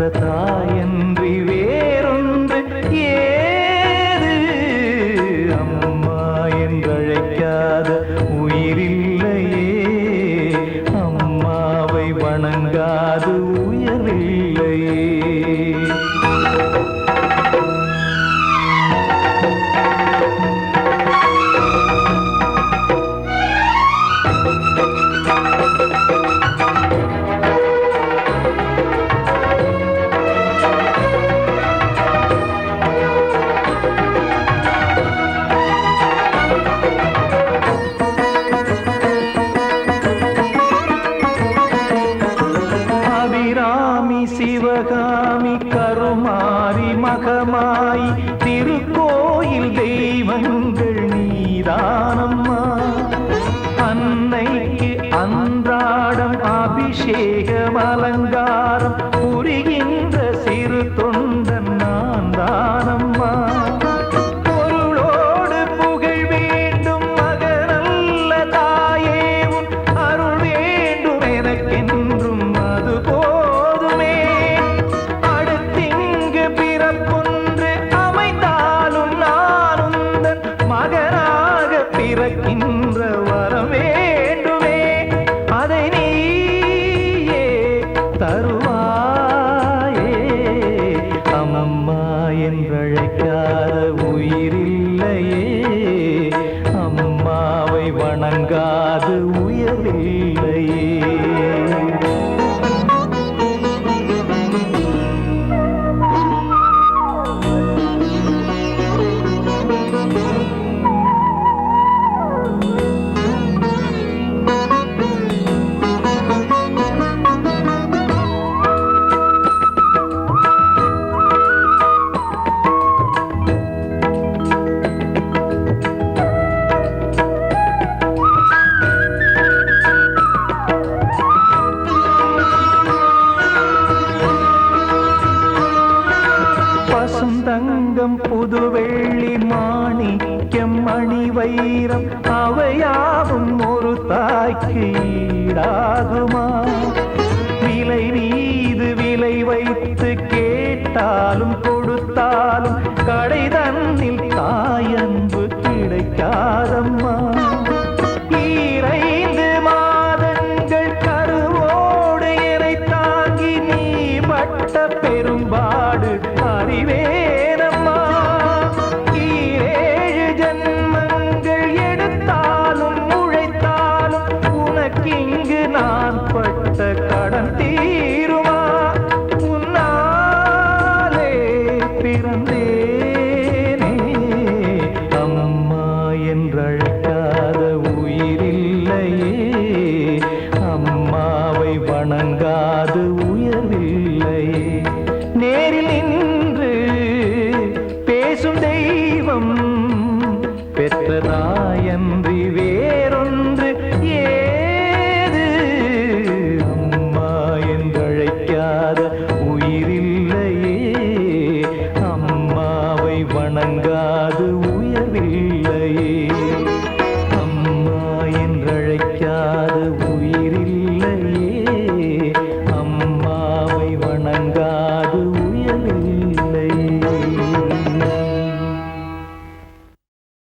பெற்ற தாயன்றி வேறொன்று ஏது? அம்மா என்றழைக்காத உயிரில்லையே. அம்மாவை வணங்காது உயரில்லையே. சொந்தமாய் திருக்கோயில் தெய்வங்கள் நீதானம்மா. அன்னைக்கு அன்றாடம் அபிஷேகம் அலங்காரம் புரிகின்ற சிறு தொண்டு இன்று பசுந்தங்கம் புதுவெள்ளி மாணிக்கம் மணி வைரம் அவையாவும் ஒரு தாய்க்கு ஈடாகும். காது உயர்வில்லையே